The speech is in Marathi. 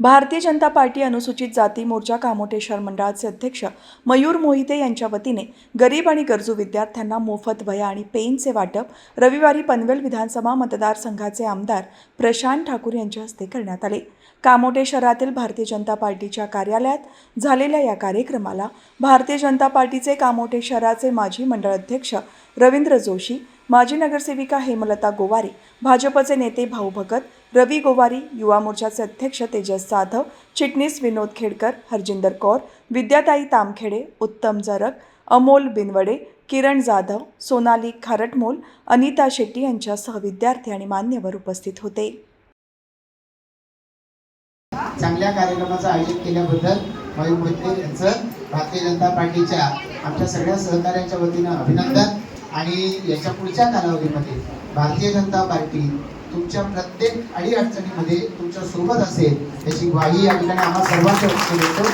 भारतीय जनता पार्टी अनुसूचित जाती मोर्चा कामोटेश्वर मंडळाचे अध्यक्ष मयूर मोहिते यांच्या वतीने गरीब आणि गरजू विद्यार्थ्यांना मोफत वया आणि पेनचे वाटप रविवारी पनवेल विधानसभा मतदारसंघाचे आमदार प्रशांत ठाकूर यांच्या हस्ते करण्यात आले. कामोटे शहरातील भारतीय जनता पार्टीच्या कार्यालयात झालेल्या या कार्यक्रमाला भारतीय जनता पार्टीचे कामोटे शहराचे माजी मंडळ अध्यक्ष रवींद्र जोशी माजी नगरसेविका हेमलता गोवारे भाजपचे नेते भाऊ भगत रवी गोवारी युवा मोर्चाचे अध्यक्ष तेजस जाधव चिटणीस विनोद खेडकर हरजिंदर कौर विद्याताई तामखेडे उत्तम जरक अमोल बिनवडे किरण जाधव सोनाली खारटमोल अनिता शेट्टी यांच्यासह विद्यार्थी आणि मान्यवर उपस्थित होते. चांगल्या कार्यक्रमाचं आयोजन केल्याबद्दल मयूर मोहिते यांचं भारतीय जनता पार्टीच्या आमच्या सगळ्या सहकाऱ्यांच्या वतीनं अभिनंदन. आणि याच्या पुढच्या कालावधीमध्ये भारतीय जनता पार्टी तुमच्या प्रत्येक अडीअडचणीमध्ये तुमच्यासोबत असेल याची ग्वाही या ठिकाणी आम्हा सर्वांच्या वतीने देतो.